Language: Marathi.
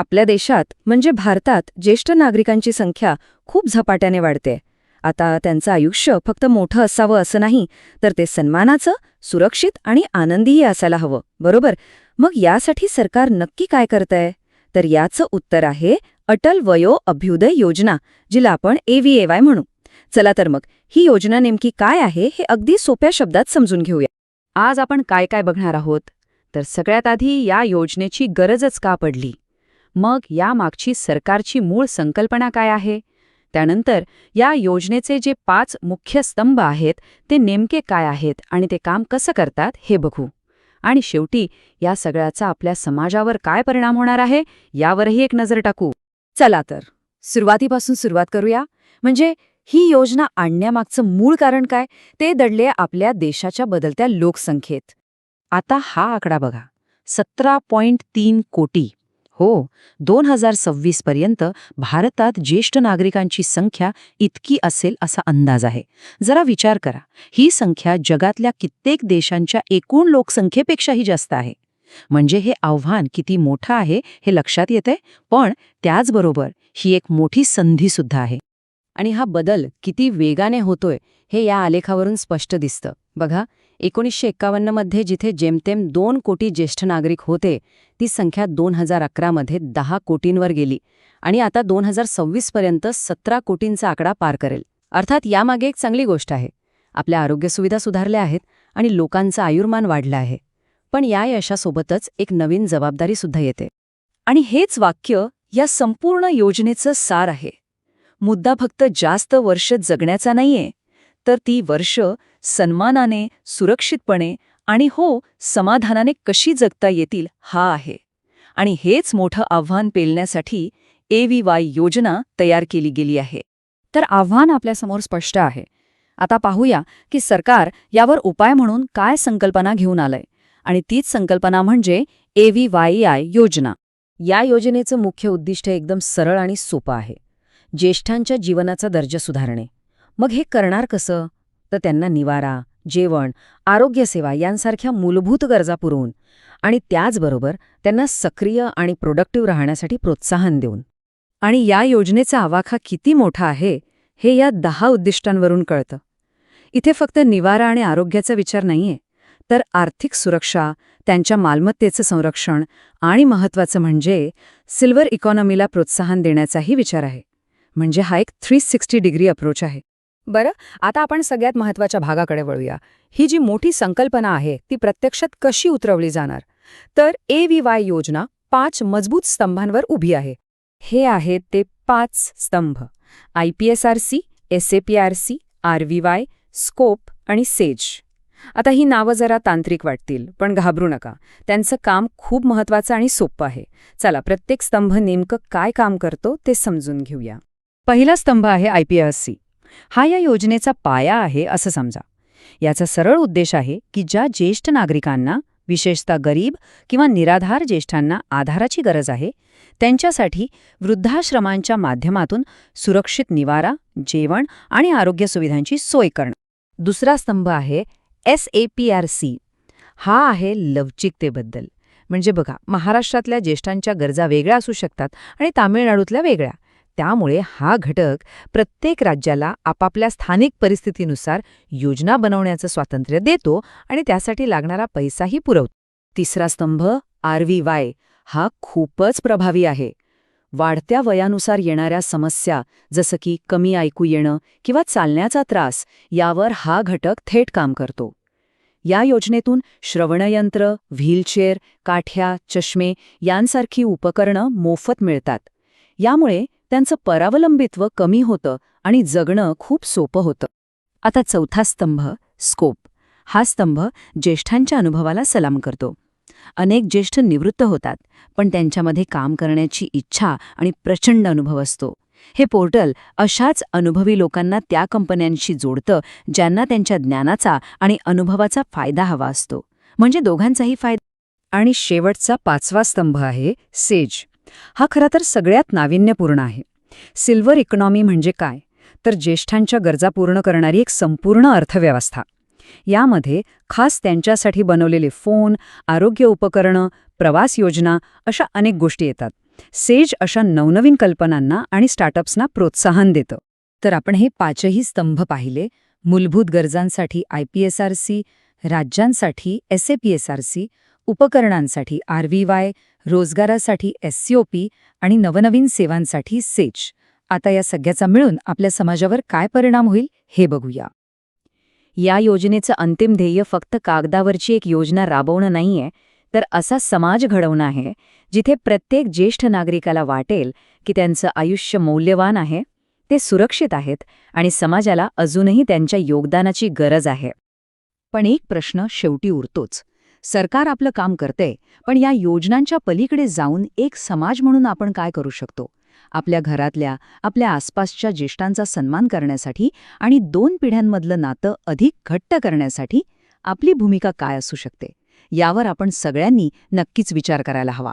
आपल्या देशात म्हणजे भारतात ज्येष्ठ नागरिकांची संख्या खूप झपाट्याने वाढते. आता त्यांचं आयुष्य फक्त मोठं असावं असं नाही तर ते सन्मानाचं सुरक्षित आणि आनंदीही असायला हवं बरोबर? मग यासाठी सरकार नक्की काय करतंय? तर याचं उत्तर आहे अटल वयो अभ्युदय योजना जिला आपण एव्हीएवाय म्हणू. चला तर मग ही योजना नेमकी काय आहे हे अगदी सोप्या शब्दात समजून घेऊया. आज आपण काय काय बघणार आहोत? तर सगळ्यात आधी या योजनेची गरजच का पडली? मग यामागची सरकारची मूळ संकल्पना काय आहे? त्यानंतर या योजनेचे जे पाच मुख्य स्तंभ आहेत ते नेमके काय आहेत आणि ते काम कसं करतात हे बघू. आणि शेवटी या सगळ्याचा आपल्या समाजावर काय परिणाम होणार आहे यावरही एक नजर टाकू. चला तर सुरुवातीपासून सुरुवात करूया. म्हणजे ही योजना आणण्यामागचं मूळ कारण काय? ते दडले आपल्या देशाच्या बदलत्या लोकसंख्येत. आता हा आकडा बघा. सतरा पॉइंट तीन कोटी. हो दोन हजार सव्वीस पर्यंत भारतात ज्येष्ठ नागरिकांची संख्या इतकी असेल असा अंदाज आहे. जरा विचार करा ही संख्या जगातल्या कित्येक देशांच्या एकूण लोकसंख्येपेक्षाही जास्त आहे. म्हणजे हे आव्हान किती मोठं आहे हे लक्षात येते पण त्याचबरोबर ही एक मोठी संधीसुद्धा आहे. आणि हा बदल किती वेगाने होतोय हे या आलेखावरून स्पष्ट दिसतं. बघा एकोणीसशे एक्कावन्नमध्ये जिथे जेमतेम दोन कोटी ज्येष्ठ नागरिक होते ती संख्या दोन हजार अकरामध्ये दहा कोटींवर गेली आणि आता दोन हजार सव्वीसपर्यंत सतरा कोटींचा आकडा पार करेल. अर्थात यामागे एक चांगली गोष्ट आहे. आपल्या आरोग्यसुविधा सुधारल्या आहेत आणि लोकांचं आयुर्मान वाढलं आहे. पण या यशासोबतच एक नवीन जबाबदारीसुद्धा येते. आणि हेच वाक्य या संपूर्ण योजनेचं सार आहे. मुद्दा फक्त जास्त वर्ष जगण्याचा नाहीये तर ती वर्ष सन्मानाने सुरक्षितपणे आणि हो समाधानाने कशी जगता येतील हा आहे. आणि हेच मोठं आव्हान पेलण्यासाठी ए एव्हीवाय योजना तयार केली गेली आहे. तर आव्हान आपल्यासमोर स्पष्ट आहे. आता पाहूया की सरकार यावर उपाय म्हणून काय संकल्पना घेऊन आलंय. आणि तीच संकल्पना म्हणजे ए व्हीवायआय योजना. या योजनेचं मुख्य उद्दिष्ट एकदम सरळ आणि सोपं आहे. ज्येष्ठांच्या जीवनाचा दर्जा सुधारणे. मग हे करणार कसं? तर त्यांना निवारा जेवण आरोग्यसेवा यांसारख्या मूलभूत गरजा पुरवून आणि त्याचबरोबर त्यांना सक्रिय आणि प्रोडक्टिव्ह राहण्यासाठी प्रोत्साहन देऊन. आणि या योजनेचा आवाखा किती मोठा आहे हे या दहा उद्दिष्टांवरून कळतं. इथे फक्त निवारा आणि आरोग्याचा विचार नाहीये तर आर्थिक सुरक्षा त्यांच्या मालमत्तेचं संरक्षण आणि महत्त्वाचं म्हणजे सिल्वर इकॉनॉमीला प्रोत्साहन देण्याचाही विचार आहे. म्हणजे हा एक थ्री सिक्स्टी डिग्री अप्रोच आहे. बरं आता आपण सगळ्यात महत्त्वाच्या भागाकडे वळूया. ही जी मोठी संकल्पना आहे ती प्रत्यक्षात कशी उतरवली जाणार? तर ए व्ही वाय योजना पाच मजबूत स्तंभांवर उभी आहे. हे आहेत ते पाच स्तंभ. I P S R C S A P R C R V Y scope आणि सेज. आता ही नावं जरा तांत्रिक वाटतील पण घाबरू नका. त्यांचं काम खूप महत्त्वाचं आणि सोपं आहे. चला प्रत्येक स्तंभ नेमकं काय काम करतो ते समजून घेऊया. पहिला स्तंभ आहे आय पी एस सी. हा या योजनेचा पाया आहे असं समजा. याचा सरळ उद्देश आहे की ज्या ज्येष्ठ नागरिकांना विशेषतः गरीब किंवा निराधार ज्येष्ठांना आधाराची गरज आहे त्यांच्यासाठी वृद्धाश्रमांच्या माध्यमातून सुरक्षित निवारा जेवण आणि आरोग्य सुविधांची सोय करणं. दुसरा स्तंभ आहे S A P R C हा आहे लवचिकतेबद्दल. म्हणजे बघा महाराष्ट्रातल्या ज्येष्ठांच्या गरजा वेगळ्या असू शकतात आणि तामिळनाडूतल्या वेगळ्या. त्यामुळे हा घटक प्रत्येक राज्याला आपापल्या स्थानिक परिस्थितीनुसार योजना बनवण्याचं स्वातंत्र्य देतो आणि त्यासाठी लागणारा पैसाही पुरवतो. तिसरा स्तंभ आर व्ही वाय हा खूपच प्रभावी आहे. वाढत्या वयानुसार येणाऱ्या समस्या जसं की कमी ऐकू येणं किंवा चालण्याचा त्रास यावर हा घटक थेट काम करतो. या योजनेतून श्रवणयंत्र व्हीलचेअर काठ्या चष्मे यांसारखी उपकरणं मोफत मिळतात. यामुळे त्यांचं परावलंबित्व कमी होतं आणि जगणं खूप सोपं होतं. आता चौथा स्तंभ स्कोप. हा स्तंभ ज्येष्ठांच्या अनुभवाला सलाम करतो. अनेक ज्येष्ठ निवृत्त होतात पण त्यांच्यामध्ये काम करण्याची इच्छा आणि प्रचंड अनुभव असतो. हे पोर्टल अशाच अनुभवी लोकांना त्या कंपन्यांशी जोडतं ज्यांना त्यांच्या ज्ञानाचा आणि अनुभवाचा फायदा हवा असतो. म्हणजे दोघांचाही फायदा. आणि शेवटचा पाचवा स्तंभ आहे सेज. हा खरा तर सगळ्यात नाविन्यपूर्ण आहे. सिल्वर इकॉनॉमी म्हणजे काय? तर ज्येष्ठांच्या गरजा पूर्ण करणारी एक संपूर्ण अर्थव्यवस्था. यामध्ये खास त्यांच्यासाठी बनवलेले फोन आरोग्य उपकरणं प्रवास योजना अशा अनेक गोष्टी येतात. सेज अशा नवनवीन कल्पनांना आणि स्टार्टअप्सना प्रोत्साहन देतं. तर आपण हे पाचही स्तंभ पाहिले मूलभूत गरजांसाठी I P S R C राज्यांसाठी S A P S R C उपकरणांसाठी आर व्ही वाय रोजगारासाठी एस सी ओ पी आणि नवनवीन सेवांसाठी सेच. आता या सगळ्याचा मिळून आपल्या समाजावर काय परिणाम होईल हे बघूया. या योजनेचं अंतिम ध्येय फक्त कागदावरची एक योजना राबवणं नाहीये तर असा समाज घडवणं आहे जिथे प्रत्येक ज्येष्ठ नागरिकाला वाटेल की त्यांचं आयुष्य मौल्यवान आहे ते सुरक्षित आहेत आणि समाजाला अजूनही त्यांच्या योगदानाची गरज आहे. पण एक प्रश्न शेवटी उरतोच. सरकार आपलं काम करते पण या योजनांच्या पलीकडे जाऊन एक समाज म्हणून आपण काय करू शकतो? आपल्या घरातल्या आपल्या आसपासच्या ज्येष्ठांचा सन्मान करण्यासाठी आणि दोन पिढ्यांमधलं नातं अधिक घट्ट करण्यासाठी आपली भूमिका काय असू शकते? यावर आपण सगळ्यांनी नक्कीच विचार करायला हवा.